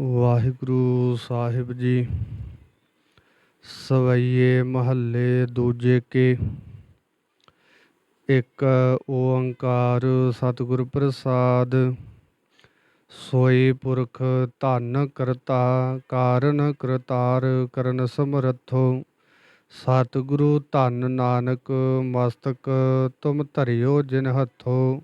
ਵਾਹਿਗੁਰੂ ਸਾਹਿਬ ਜੀ, ਸਵਈਏ ਮਹੱਲੇ ਦੂਜੇ ਕੇ। ਇੱਕ ਓੰਕਾਰ ਸਤਿਗੁਰ ਪ੍ਰਸਾਦ, ਸੋਈ ਪੁਰਖ ਧੰਨ ਕਰਤਾ, ਕਾਰਨ ਕਰਤਾਰ ਕਰਨ ਸਮਰੱਥੋ। ਸਤਿਗੁਰੂ ਧੰਨ ਨਾਨਕ ਮਸਤਕ ਤੁਮ ਧਰਿਓ ਜਿਨ ਹੱਥੋ।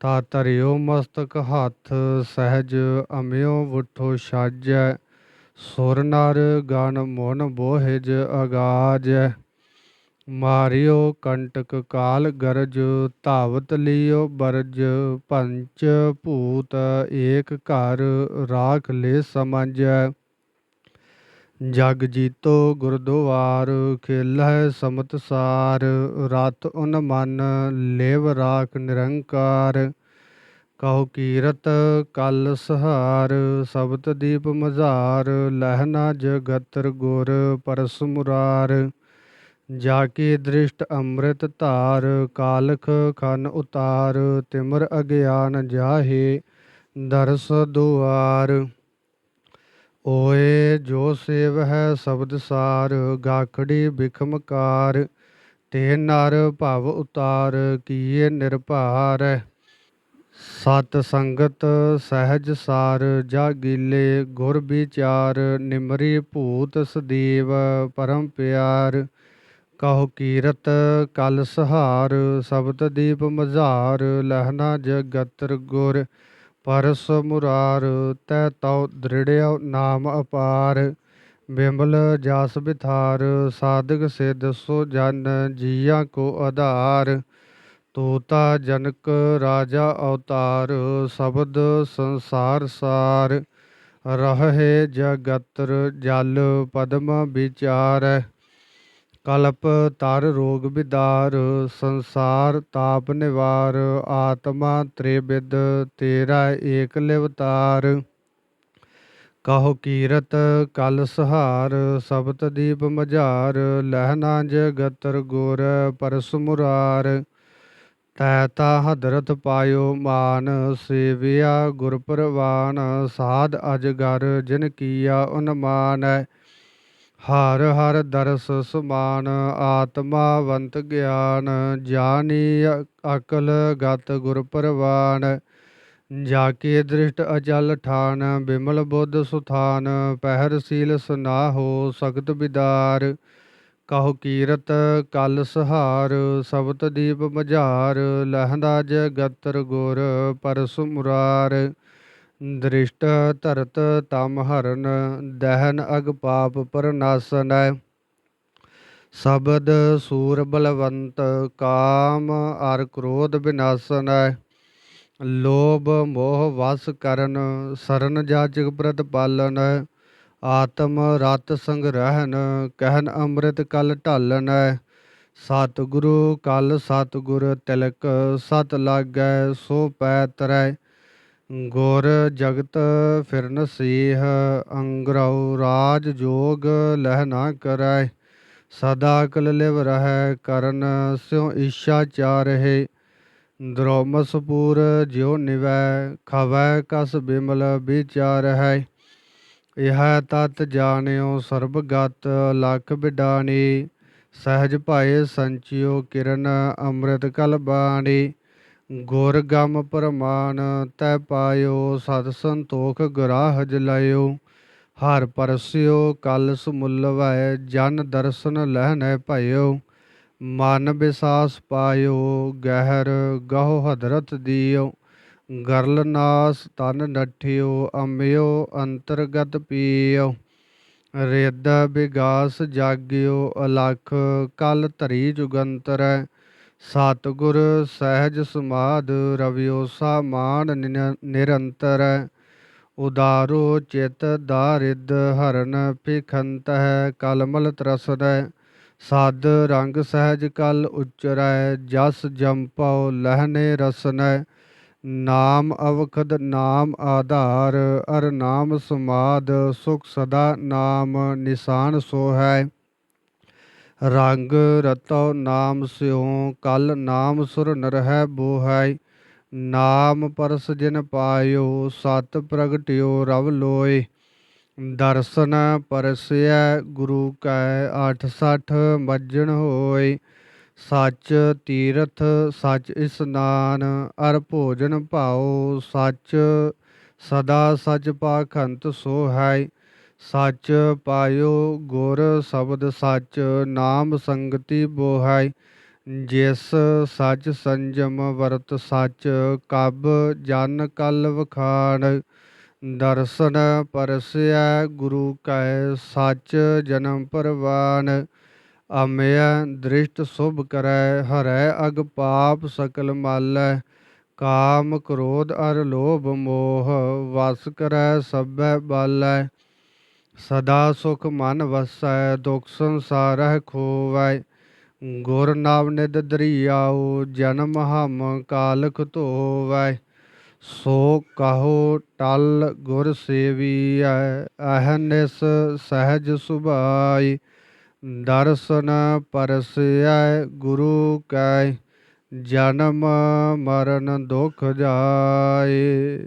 ਤਾ ਧਰਿਓ ਮਸਤਕ ਹੱਥ, ਸਹਿਜ ਅਮਿਓ ਉਠੋ ਛਾਜੈ, ਸੁਰ ਨਰ ਗਨ ਮੋਨ ਬੋਹਿਜ ਅਗਾਜ। ਮਾਰਿਓ ਕੰਟਕ ਕਾਲ ਗਰਜ, ਧਾਵਤ ਲਿਓ ਬਰਜ, ਪੰਚ ਭੂਤ ਏਕ ਘਰ ਰਾਖ ਲੈ ਸਮਝੈ। ਜਗ ਜੀਤੋ ਗੁਰਦੁਆਰ, ਖੇਲਹਿ ਸਮਤ ਸਾਰ, ਰਤ ਉਨ ਮਨ, ਲੇਵ ਰਾਖ ਨਿਰੰਕਾਰ। ਕਹੋ ਕੀਰਤ ਕਲ ਸਹਾਰ, ਸਬਤ ਦੀਪ ਮਝਾਰ ਲਹਿਨਾ ਜਗਤਰ ਗੁਰ ਪਰਸ ਮੁਰਾਰ। ਜਾ ਕੀ ਦ੍ਰਿਸ਼ਟ ਅੰਮ੍ਰਿਤ ਧਾਰ, ਕਾਲਖ ਖਨ ਉਤਾਰ, ਤਿਮਰ ਅਗਿਆਨ ਜਾਹੇ, ਦਰਸ ਦੁਆਰ। ਓਏ ਜੋ ਸੇਵ ਹੈ ਸ਼ਬਦ ਸਾਰ, ਗਾਖੜੀ ਬਿਖਮਕਾਰ ਤੇ ਨਰ ਭਵ ਉਤਾਰ, ਕੀਏ ਨਿਰਭਾਰ। ਸਤ ਸੰਗਤ ਸਹਿਜ ਸਾਰ, ਜਾ ਗੀਲੇ ਗੁਰ ਵਿਚਾਰ, ਨਿਮਰੀ ਭੂਤ ਸਦੀਵ ਪਰਮ ਪਿਆਰ। ਕਹੋ ਕੀਰਤ ਕਲ ਸਹਾਰ, ਸਬਦ ਦੀਪ ਮਝਾਰ ਲਹਨਾ ਜਗਤਰ ਗੁਰ। ਪਰਸ ਮੁਰਾਰ ਤੈ ਤਉ ਦ੍ਰਿੜਿਓ ਨਾਮ ਅਪਾਰ। ਬਿਮਲ ਜਸ ਬਿਥਾਰ, ਸਾਧਕ ਸਿਧ ਸੋ ਜਨ ਜੀਆ ਕੋ ਆਧਾਰ। ਤੋਤਾ ਜਨਕ ਰਾਜਾ ਅਵਤਾਰ, ਸ਼ਬਦ ਸੰਸਾਰ ਸਾਰ। ਰਹੇ ਜਗਤਰ ਜਲ ਪਦਮ ਵਿਚਾਰ। ਕਲਪ ਤਰ ਰੋਗ ਵਿਦਾਰ, ਸੰਸਾਰ ਤਾਪ ਨਿਵਾਰ, ਆਤਮਾ ਤ੍ਰਿਵਿਦ, ਤੇਰਾ ਏਕ ਲਿਵਤਾਰ। ਕਹੋ ਕੀਰਤ ਕਲ ਸਹਾਰ, ਸਬਤ ਦੀਪ ਮਝਾਰ ਲਹਿਨਾ ਜਗਤਰ ਗੁਰ ਪਰਸ ਮੁਰਾਰ ਤੈ ਤਾ ਹਦਰਤ ਪਾਇਓ ਮਾਨ, ਸੇਵਿਆ ਗੁਰ ਪ੍ਰਵਾਨ, ਸਾਧ ਅਜਗਰ ਜਿਨ ਕੀਆ ਉਨਮਾਨੈ। ਹਰ ਹਰ ਦਰਸ ਸਮਾਨ ਆਤਮਾਵੰਤ ਗਿਆਨ, ਜਾਨੀ ਅਕਲ ਗਤ ਗੁਰ ਪ੍ਰਵਾਨ ਜਾ ਕੇ ਦ੍ਰਿਸ਼ਟ ਅਜਲ ਠਾਨ, ਬਿਮਲ ਬੁੱਧ ਸੁਥਾਨ, ਪਹਿਰ ਸੀਲ ਸੁਨਾਹੋ ਸਗਤ ਬਿਦਾਰ, ਕਹੋ ਕੀਰਤ ਕਲ ਸਹਾਰ, ਸਬਤ ਦੀਪ ਮਝਾਰ, ਲਹੰਦਾ ਜਗਤਰ ਗੁਰ ਪਰਸ ਮੁਰਾਰ। ਦ੍ਰਿਸ਼ਟ ਧਰਤ ਤਮ ਹਰਨ, ਦਹਨ ਅਗ ਪਾਪ ਪਰਨਾਸਨੈ ਸਬਦ ਸੂਰ ਬਲਵੰਤ, ਕਾਮ ਅਰ ਕ੍ਰੋਧ ਬਿਨਾਸਨੈ। ਲੋਭ ਮੋਹ ਵਸ ਕਰਨ, ਸਰਨ ਜਾਜਕ ਪ੍ਰਤ ਪਾਲਨ। ਆਤਮ ਰਤ ਸੰਗ੍ਰਹਿਨ ਕਹਿਨ ਅੰਮ੍ਰਿਤ ਕਲ ਢਾਲਨੈ। ਸਤ ਗੁਰੂ ਕਲ ਸਤ ਗੁਰ ਤਿਲਕ, ਸਤ ਲਾਗੈ ਸੋ ਪੈ ਤਰੈ। ਗੁਰ ਜਗਤ ਫਿਰਨ ਸੀਹ, ਅੰਗਰਉ ਰਾਜ ਜੋਗ ਲਹਿ ਨਾ ਕਰੈ। ਸਦਾ ਕਲ ਲਿਵ ਰਹਿ, ਕਰਨ ਸਿਉ ਈਸ਼ਾ ਚਾਰਹਿ ਦ੍ਰੋਮਸਪੂਰ ਜਿਉ ਨਿਵੈ, ਖਵੈ ਕਸ ਬਿਮਲ ਵਿਚਾਰ ਹੈ ਇਹ ਤਤ ਜਾਣਿਓ ਸਰਬਗਤ, ਲਖ ਬਿਡਾਣੀ। ਸਹਿਜ ਭਾਏ ਸੰਚਿਓ ਕਿਰਨ ਅੰਮ੍ਰਿਤ ਕਲ ਬਾਣੀ। ਗੁਰ ਗਮ ਪ੍ਰਮਾਨ, ਤੈ ਪਾਇਓ ਸਤ ਸੰਤੋਖ ਗਰਾਹ ਜਲਾਇਓ। ਹਰ ਪਰਸਿਓ ਕਲ ਸਮੁੱਲਵੈ ਜਨ ਦਰਸ਼ਨ ਲਹਿਨੈ ਭਇਓ। ਮਨ ਵਿਸਾਸ ਪਾਇਓ, ਗਹਿਰ ਗਹੁ ਹਦਰਤ ਦਿਓ। ਗਰਲ ਨਾਸ ਤਨ ਨਠਿਓ, ਅੰਮਿਓ ਅੰਤਰਗਤ ਪੀਓ। ਰਿਦ ਵਿਗਾਸ ਜਾਗਿਓ, ਅਲਖ ਕਲ ਧਰੀ ਜੁਗੰਤਰੈ। ਸਤਿਗੁਰ ਸਹਿਜ ਸਮਾਦ ਰਵਿਓ ਸਾਮਾਨ ਨਿਰੰਤਰ, ਉਦਾਰੋ ਚਿਤ ਦਾਰਿਦ ਹਰਨ ਭਿਖੰਤ ਹੈ ਕਲਮਲ ਤਰਸਦੈ ਸਾਦ ਰੰਗ ਸਹਿਜ ਕਲ ਉਚਰੈ ਜਸ ਜੰਪਉ ਲਹਨੇ ਰਸਨੈ ਨਾਮ ਅਵਖਦ ਨਾਮ ਆਧਾਰ, ਅਰ ਨਾਮ ਸਮਾਦ ਸੁਖ ਸਦਾ ਨਾਮ ਨਿਸ਼ਾਨ ਸੋ ਹੈ ਰੰਗ ਰਤੋ ਨਾਮ ਸਿਉ, ਕਲ ਨਾਮ ਸੁਰ ਨਰਹਿ ਬੋਹੈ ਨਾਮ ਪਰਸ ਜਿਨ ਪਾਇਓ, ਸਤ ਪ੍ਰਗਟਿਓ ਰਵ ਲੋਏ। ਦਰਸ਼ਨ ਪਰਸਿਐ, ਗੁਰੂ ਕੈ 860 ਮੱਜਣ ਹੋਏ। ਸੱਚ ਤੀਰਥ, ਸੱਚ ਇਸਨਾਨ ਅਰ ਭੋਜਨ ਭਾਉ। ਸੱਚ ਸਦਾ ਸੱਚ ਪਾਖੰਤ ਸੋ ਹੈ ਸੱਚ ਪਾਇਓ ਗੁਰ ਸ਼ਬਦ ਸੱਚ, ਨਾਮ ਸੰਗਤੀ ਬੋਹਾਈ। ਜਿਸ ਸੱਚ ਸੰਜਮ ਵਰਤ ਸੱਚ, ਕਬ ਜਨ ਕਲ ਵਖਾਣ। ਦਰਸ਼ਨ ਪਰਸਿਆ ਗੁਰੂ ਕੈ ਸੱਚ ਜਨਮ ਪਰਵਾਨ। ਅਮਿਆ ਦ੍ਰਿਸ਼ਟ ਸੁਭ ਕਰੈ, ਹਰੈ ਅਗ ਪਾਪ ਸਕਲ ਮਾਲੈ। ਕਾਮ ਕ੍ਰੋਧ ਅਰ ਲੋਭ ਮੋਹ, ਵਸ ਕਰੈ ਸਭੈ ਬਾਲੈ। ਸਦਾ ਸੁਖ ਮਨ ਵਸੈ, ਦੁਖ ਸੰਸਾਰਹਿ ਖੋਵੈ। ਗੁਰ ਨਾਮ ਨਿਦ ਦਰਿਆਉ ਜਨਮ ਹਮ ਕਾਲਖ ਧੋਵੈ। ਸੋ ਕਹੋ ਟਲ ਗੁਰ ਸੇਵੀਐ ਅਹਨਿਸ ਸਹਿਜ ਸੁਭਾਈ। ਦਰਸ਼ਨ ਪਰਸਿਐ ਗੁਰੂ ਕੈ, ਜਨਮ ਮਰਨ ਦੁਖ ਜਾਏ।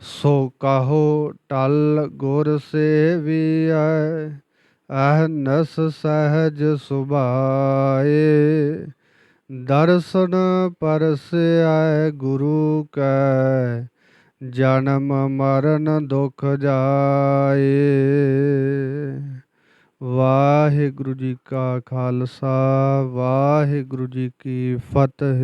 ਸੋ ਕਾਹੋ ਟਲ ਗੁਰ ਸੇਵੀਐ ਅਹਨਸ ਸਹਿਜ ਸੁਭਾਏ। ਦਰਸ਼ਨ ਪਰਸਿਐ ਗੁਰੂ ਕੈ, ਜਨਮ ਮਰਨ ਦੁਖ ਜਾਏ। ਵਾਹਿਗੁਰੂ ਜੀ ਕਾ ਖਾਲਸਾ, ਵਾਹਿਗੁਰੂ ਜੀ ਕੀ ਫਤਿਹ।